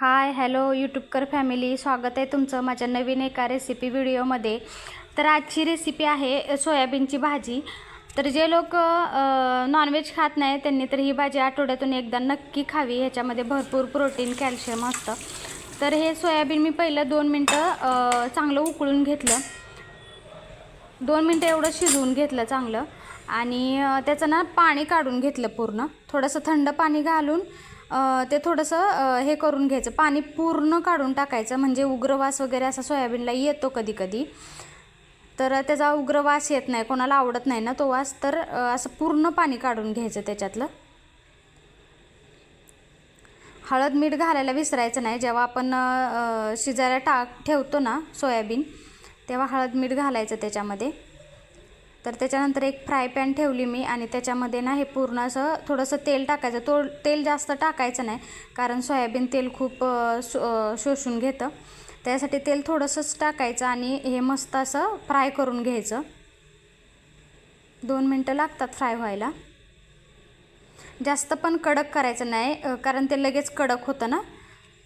Hi hello यूट्यूबकर family. स्वागत आहे तुमचं माझ्या नवीन एका रेसिपी व्हिडिओमध्ये. तर आजची रेसिपी आहे सोयाबीनची भाजी. तर जे लोक नॉनव्हेज खात नाही त्यांनी तर ही भाजी आठवड्यातून एकदा नक्की खावी. ह्याच्यामध्ये भरपूर प्रोटीन कॅल्शियम असतं. तर हे सोयाबीन मी पहिलं दोन मिनटं चांगलं उकळून घेतलं. दोन मिनटं एवढं शिजवून घेतलं चांगलं. आणि त्याचं ना पाणी काढून घेतलं पूर्ण. थोडंसं थंड पाणी घालून ते थोडंसं हे करून घ्यायचं. पाणी पूर्ण काढून टाकायचं. म्हणजे उग्रवास वगैरे असा सोयाबीनला येतो कधी कधी तर त्याचा उग्र वास येत नाही. कोणाला आवडत नाही ना तो वास. तर असं पूर्ण पाणी काढून घ्यायचं त्याच्यातलं. हळद मीठ घालायला विसरायचं नाही. जेव्हा आपण शिजायला टाक ठेवतो ना सोयाबीन तेव्हा हळद मीठ घालायचं त्याच्यामध्ये. तर त्याच्यानंतर एक फ्राय पॅन ठेवली मी आणि त्याच्यामध्ये ना हे पूर्ण असं थोडंसं तेल टाकायचं. तो तेल जास्त टाकायचं नाही कारण सोयाबीन तेल खूप शो शोषून घेतं. त्यासाठी तेल थोडंसंच टाकायचं आणि हे मस्त असं फ्राय करून घ्यायचं. दोन मिनटं लागतात फ्राय व्हायला. जास्त पण कडक करायचं नाही कारण ते लगेच कडक होतं ना.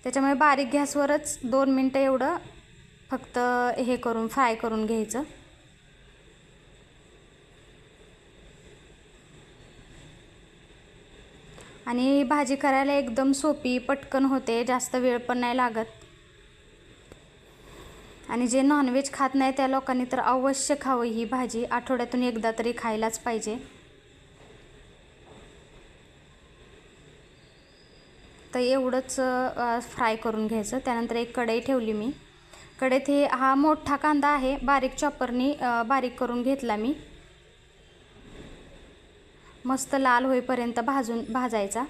त्याच्यामुळे बारीक गॅसवरच दोन मिनटं एवढं फक्त हे करून फ्राय करून घ्यायचं. आणि भाजी करायला एकदम सोपी पटकन होते जास्त वेळ पण नाही लागत. आणि जे नॉनव्हेज खात नाही त्या लोकांनी तर अवश्य खावं ही भाजी. आठवड्यातून एकदा तरी खायलाच पाहिजे. तर एवढंच फ्राय करून घ्यायचं. त्यानंतर एक कढई ठेवली मी. कढईत हे हा मोठा कांदा आहे. बारीक चॉपरनी बारीक करून घेतला मी. मस्त लाल होईपर्यंत भाजून भाजायचा.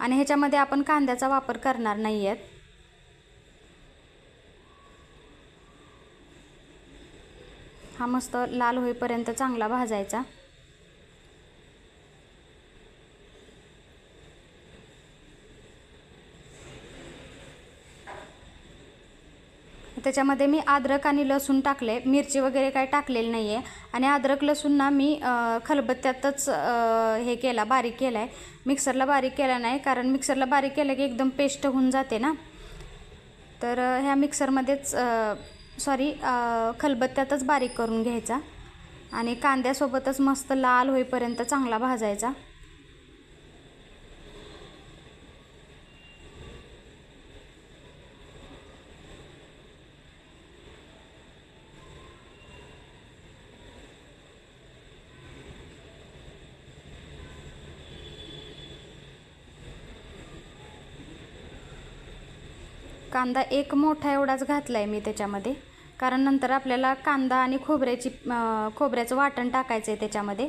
आणि ह्याच्यामध्ये आपण कांद्याचा वापर करणार नाही आहेत हा मस्त लाल होईपर्यंत चांगला भाजायचा. त्याच्यामध्ये मी अद्रक आणि लसूण टाकले. मिरची वगैरे काय टाकलेली नाही आहे आणि अद्रक लसूण ना मी खलबत्त्यातच हे केला बारीक केला आहे मिक्सरला बारीक केला नाही कारण मिक्सरला बारीक केलं की एकदम पेस्ट होऊन जाते ना. तर ह्या मिक्सरमध्येच सॉरी खलबत्त्यातच बारीक करून घ्यायचा. आणि कांद्यासोबतच मस्त लाल होईपर्यंत चांगला भाजायचा. कांदा एक मोठा एवढाच घातला आहे मी त्याच्यामध्ये. कारण नंतर आपल्याला कांदा आणि खोबऱ्याची खोबऱ्याचं वाटण टाकायचं आहे त्याच्यामध्ये.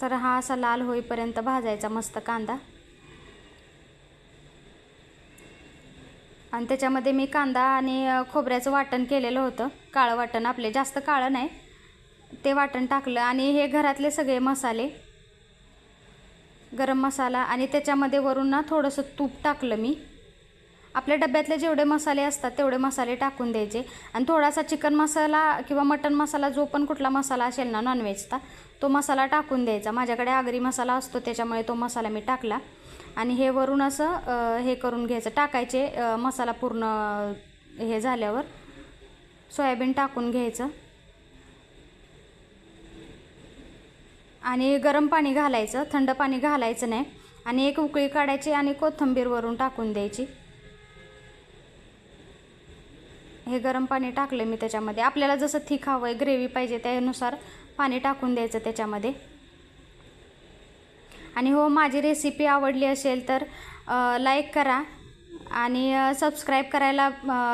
तर हा असा लाल होईपर्यंत भाजायचा मस्त कांदा. आणि त्याच्यामध्ये मी कांदा आणि खोबऱ्याचं वाटण केलेलं होतं. काळं वाटण आपले जास्त काळं नाही. ते वाटण टाकलं आणि हे घरातले सगळे मसाले गरम मसाला आणि त्याच्यामध्ये वरून ना थोडंसं तूप टाकलं मी. आपल्या डब्यातले जेवढे मसाले असतात तेवढे मसाले टाकून द्यायचे. आणि थोडासा चिकन मसाला किंवा मटन मसाला जो पण कुठला मसाला असेल ना नॉनव्हेजचा तो मसाला टाकून द्यायचा. माझ्याकडे आगरी मसाला असतो त्याच्यामुळे तो मसाला मी टाकला. आणि हे वरून असं हे करून घ्यायचं. टाकायचे मसाला पूर्ण हे झाल्यावर सोयाबीन टाकून घ्यायचं. आणि गरम पाणी घालायचं. थंड पाणी घालायचं नाही. आणि एक उकळी काढायची आणि कोथिंबीरवरून टाकून द्यायची. हे गरम पाणी टाकलं मी त्याच्यामध्ये. आपल्याला जसं थिक हवं आहे ग्रेव्ही पाहिजे त्यानुसार पाणी टाकून द्यायचं त्याच्यामध्ये. आणि हो माझी रेसिपी आवडली असेल तर लाईक करा आणि सबस्क्राईब करायला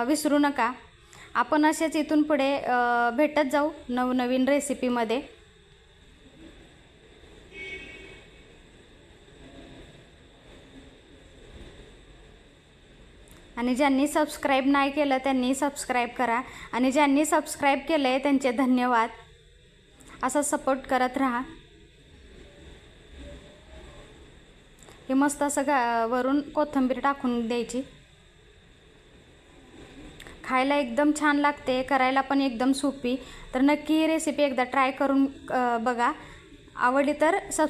विसरू नका. आपण असेच इथून पुढे भेटत जाऊ नवनवीन रेसिपीमध्ये आणि ज्यांनी सबस्क्राईब नाही केलं त्यांनी सबस्क्राईब करा. आणि ज्यांनी सबस्क्राईब केलं आहे त्यांचे धन्यवाद. असा सपोर्ट करत राहा. हे मस्त असं गा वरून कोथिंबीर टाकून द्यायची. खायला एकदम छान लागते करायला पण एकदम सोपी. तर नक्की ही रेसिपी एकदा ट्राय करून बघा. आवडली तर सब